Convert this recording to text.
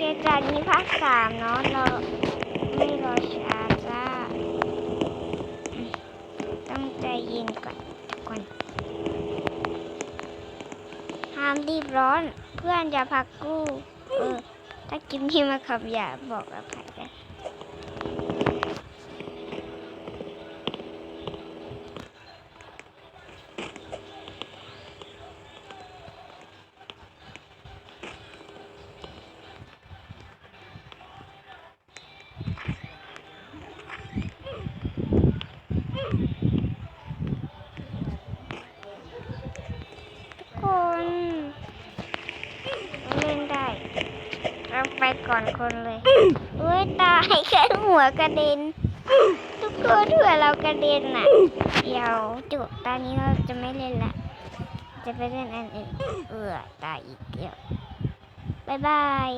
เกจากนี้ภาคสามเนาะเราไม่รอช้าจ้า ต้องใจเย็นก่อนก่อนห้ามรีบร้อน เพื่อนอย่าพักกู้ เออ ถ้ากินที่มาขับอย่าบอกอภัยกัน ก่อนคนเลยอุ้ยตายแค่หัวกระเด็น ทุกคนหัวเรากระเด็นน่ะ เดี๋ยวจุตอนนี้เราจะไม่เล่นละ จะไปเล่นอันอื่นเอือตายอีกเดียวบายบาย